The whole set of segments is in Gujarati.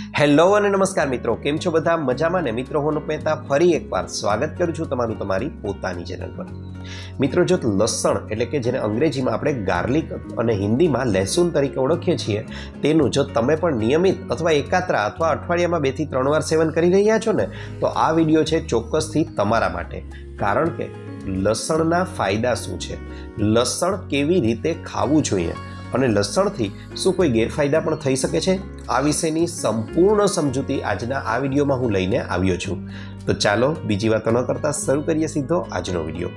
હેલો અને નમસ્કાર મિત્રો, કેમ છો બધા? મજામાં ને? મિત્રો, હું મહેતા ફરી એકવાર સ્વાગત કરું છું તમારું તમારી પોતાની ચેનલ પર. મિત્રો, જો લસણ એટલે કે જેને અંગ્રેજીમાં આપણે ગાર્લિક અને હિન્દીમાં લહેસુન તરીકે ઓળખીએ છીએ, તેનું જો તમે પણ નિયમિત અથવા એકાત્રા અથવા અઠવાડિયામાં બેથી ત્રણ વાર સેવન કરી રહ્યા છો ને, તો આ વીડિયો છે ચોક્કસથી તમારા માટે. કારણ કે લસણના ફાયદા શું છે? લસણ કેવી રીતે ખાવું જોઈએ? અને લસણથી શું કોઈ ગેરફાયદા પણ થઈ શકે છે? આ વિશેની સંપૂર્ણ સમજૂતી આજના આ વિડીયોમાં હું લઈને આવ્યો છું. તો ચાલો બીજી વાતો ન કરતાં શરૂ કરીએ સીધો આજનો વીડિયો.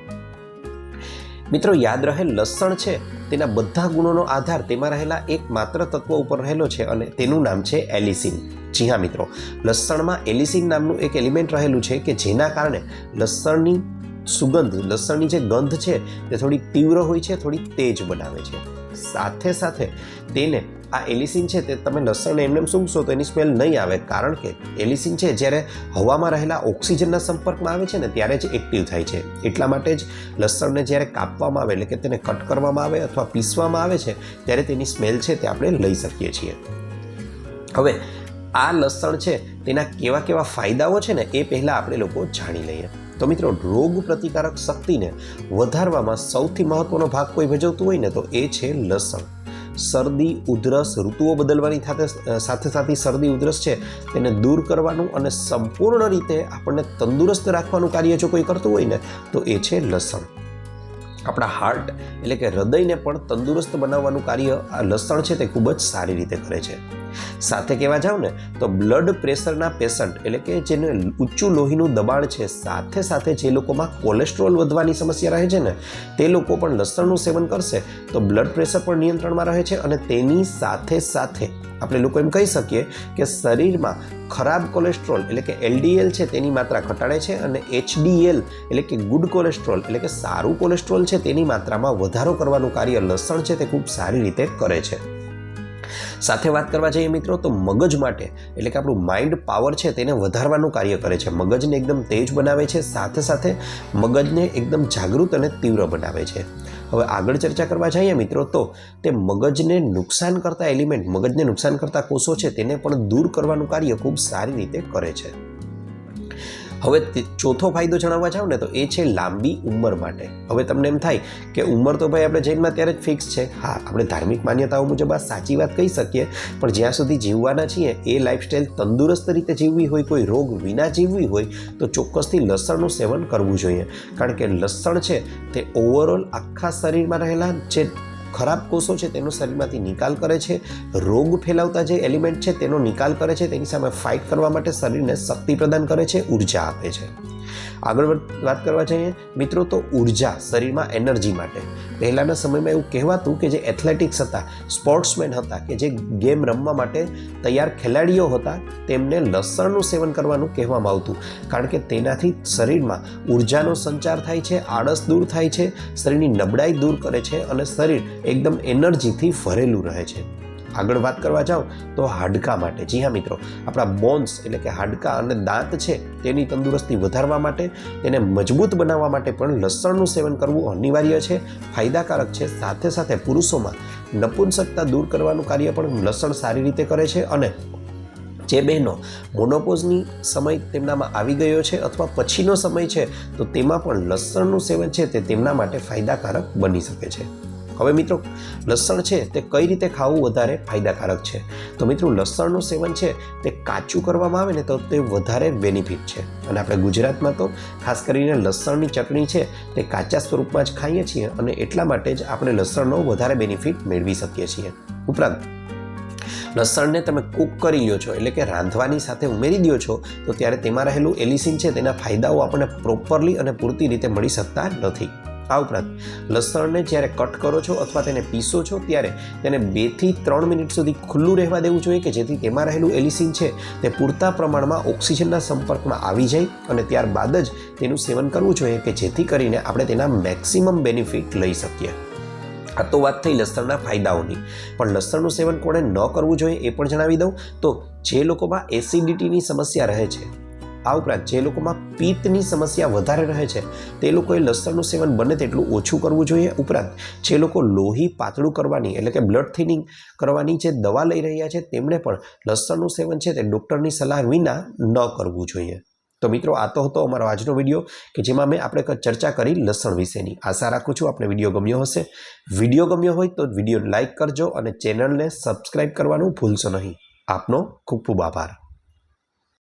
મિત્રો, યાદ રહે લસણ છે, તેના બધા ગુણોનો આધાર તેમાં રહેલા એક માત્ર તત્વ ઉપર રહેલો છે અને તેનું નામ છે એલિસિન. જી હા મિત્રો, લસણમાં એલિસિન નામનું એક એલિમેન્ટ રહેલું છે કે જેના કારણે લસણની સુગંધ, લસણની જે ગંધ છે, તે થોડી તીવ્ર હોય છે, થોડી તેજ બનાવે છે. સાથે સાથે તેને આ એલિસિન છે તે તમે લસણને એમને સૂંઘશો તો એની સ્મેલ નહીં આવે, કારણ કે એલિસિન છે જ્યારે હવામાં રહેલા ઓક્સિજનના સંપર્કમાં આવે છે ને, ત્યારે જ એક્ટિવ થાય છે. એટલા માટે જ લસણને જ્યારે કાપવામાં આવે, એટલે કે તેને કટ કરવામાં આવે અથવા પીસવામાં આવે છે, ત્યારે તેની સ્મેલ છે તે આપણે લઈ શકીએ છીએ. હવે, આ લસણ છે તેના કેવા કેવા ફાયદાઓ છે ને, એ પહેલાં આપણે લોકો જાણી લઈએ. તો મિત્રો, રોગ પ્રતિકારક શક્તિને વધારવામાં સૌથી મહત્વનો ભાગ કોઈ ભજવતું હોય ને, તો એ છે લસણ. શરદી, ઉધરસ, ઋતુઓ બદલવાની સાથે સાથે શરદી, ઉધરસ છે, તેને દૂર કરવાનું અને સંપૂર્ણ રીતે આપણને તંદુરસ્ત રાખવાનું કાર્ય જો કોઈ કરતું હોય ને, તો એ છે લસણ. આપણા હાર્ટ એટલે કે હૃદયને પણ તંદુરસ્ત બનાવવાનું કાર્ય આ લસણ છે તે ખૂબ જ સારી રીતે કરે છે. સાથે કહેવા જાવ ને, તો બ્લડ પ્રેશરના પેશન્ટ એટલે કે જેને ઊંચું લોહીનું દબાણ છે, સાથે સાથે જે લોકોમાં કોલેસ્ટ્રોલ વધવાની સમસ્યા રહે છે ને, તે લોકો પણ લસણનું સેવન કરશે, તો બ્લડ પ્રેશર પણ નિયંત્રણમાં રહે છે અને તેની સાથે સાથે આપણે લોકો એમ કહી શકીએ કે શરીરમાં ખરાબ કોલેસ્ટ્રોલ એટલે કે એલડીએલ છે તેની માત્રા ઘટાડે છે અને એચડીએલ એટલે કે ગુડ કોલેસ્ટ્રોલ એટલે કે સારું કોલેસ્ટ્રોલ છે તેની માત્રામાં વધારો કરવાનું કાર્ય લસણ છે તે ખૂબ સારી રીતે કરે છે. સાથે વાત કરવા જઈએ મિત્રો, તો મગજ માટે, એટલે કે આપણું માઇન્ડ પાવર છે તેને વધારવાનું કાર્ય કરે છે. મગજને એકદમ તેજ બનાવે છે, સાથે સાથે મગજને એકદમ જાગૃત અને તીવ્ર બનાવે છે. હવે આગળ ચર્ચા કરવા જઈએ મિત્રો, તો તે મગજને નુકસાન કરતા એલિમેન્ટ મગજને નુકસાન કરતા કોષો છે, તેને પણ દૂર કરવાનું કાર્ય ખૂબ સારી રીતે કરે છે. હવે ચોથો ફાયદો જણાવવા જાવ ને તો એ છે લાંબી ઉંમર માટે. હવે તમને એમ થાય કે ઉંમર તો ભાઈ આપણે જૈનમાં ત્યારે જ ફિક્સ છે. હા, આપણે ધાર્મિક માન્યતાઓ મુજબ આ સાચી વાત કહી શકીએ, પણ જ્યાં સુધી જીવવાના છીએ, એ લાઈફસ્ટાઈલ તંદુરસ્ત રીતે જીવવી હોય, કોઈ રોગ વિના જીવવી હોય, તો ચોક્કસથી લસણનું સેવન કરવું જોઈએ. કારણ કે લસણ છે તે ઓવરઓલ આખા શરીરમાં રહેલા જે ખરાબ કોષો છે, તેનો શરીરમાંથી નિકાલ કરે છે, રોગ ફેલાવતા જે એલિમેન્ટ છે, તેનો નિકાલ કરે છે, તેની સામે ફાઇટ કરવા માટે શરીરને શક્તિ પ્રદાન કરે છે, ઊર્જા આપે છે. આગળ વાત કરવા જઈએ, મિત્રો, તો ઊર્જા, શરીરમાં એનર્જી માટે. પહેલાંના સમયમાં એવું કહેવાતું કે જે એથ્લેટિક્સ હતા, સ્પોર્ટ્સમેન હતા, કે જે ગેમ રમવા માટે તૈયાર ખેલાડીઓ હતા, તેમને લસણનું સેવન કરવાનું કહેવામાં આવતું. કારણ કે તેનાથી શરીરમાં ઉર્જાનો સંચાર થાય છે, આળસ દૂર થાય છે, શરીરની નબળાઈ દૂર કરે છે અને શરીર એકદમ એનર્જીથી ભરેલું રહે છે. આગળ વાત કરવા જાઓ તો હાડકા માટે. જી હા મિત્રો, આપણા બોન્સ એટલે કે હાડકા અને દાંત છે તેની તંદુરસ્તી વધારવા માટે, તેને મજબૂત બનાવવા માટે પણ લસણનું સેવન કરવું અનિવાર્ય છે. ફાયદાકારક છે. સાથે સાથે પુરુષોમાં નપુંસકતા દૂર કરવાનું કાર્ય પણ લસણ સારી રીતે કરે છે અને જે બહેનો મોનોપોઝની સમય તેમનામાં આવી ગયો છે અથવા પછીનો સમય છે તો તેમાં પણ લસણનું સેવન છે તે તેમના માટે ફાયદાકારક બની શકે છે. હવે મિત્રો, લસણ છે તે કઈ રીતે ખાવું વધારે ફાયદાકારક છે? તો મિત્રો, લસણનું સેવન છે તે કાચું કરવામાં આવે ને તો તે વધારે બેનિફિટ છે. અને આપણે ગુજરાતમાં તો ખાસ કરીને લસણની ચટણી છે તે કાચા સ્વરૂપમાં જ ખાઈએ છીએ અને એટલા માટે જ આપણે લસણનો વધારે બેનિફિટ મેળવી શકીએ છીએ. ઉપરાંત, લસણને તમે કૂક કરી લ્યો છો, એટલે કે રાંધવાની સાથે ઉમેરી દો છો, તો ત્યારે તેમાં રહેલું એલિસિન છે તેના ફાયદાઓ આપણને પ્રોપરલી અને પૂરતી રીતે મળી શકતા નથી. આ ઉપરાંત લસણને જ્યારે કટ કરો છો અથવા તેને પીસો છો, ત્યારે તેને બેથી ત્રણ મિનિટ સુધી ખુલ્લું રહેવા દેવું જોઈએ કે જેથી તેમાં રહેલું એલિસિન છે તે પૂરતા પ્રમાણમાં ઓક્સિજનના સંપર્કમાં આવી જાય અને ત્યારબાદ જ તેનું સેવન કરવું જોઈએ કે જેથી કરીને આપણે તેના મેક્સિમમ બેનિફિટ લઈ શકીએ. આ તો વાત થઈ લસણના ફાયદાઓની. પણ લસણનું સેવન કોણે ન કરવું જોઈએ એ પણ જણાવી દઉં. તો જે લોકોમાં એસિડિટીની સમસ્યા રહે છે આ ઉપરાંત જે લોકોમાં પિત્તની સમસ્યા વધારે રહે છે, તે લોકોએ લસણનું સેવન બને તેટલું ઓછું કરવું જોઈએ. ઉપરાંત જે લોકો લોહી પાતળું કરવાની, એટલે કે બ્લડ થિનિંગ કરવાની જે દવા લઈ રહ્યા છે તેમણે પણ લસણનું સેવન છે તે ડૉક્ટરની સલાહ વિના ન કરવું જોઈએ. તો મિત્રો, આ તો હતો અમારો આજનો વીડિયો, કે જેમાં મેં આપણે ચર્ચા કરી લસણ વિશેની. આશા રાખું છું આપણે વીડિયો ગમ્યો હશે. વીડિયો ગમ્યો હોય તો વીડિયો લાઇક કરજો અને ચેનલને સબસ્ક્રાઇબ કરવાનું ભૂલશો નહીં. આપનો ખૂબ ખૂબ આભાર.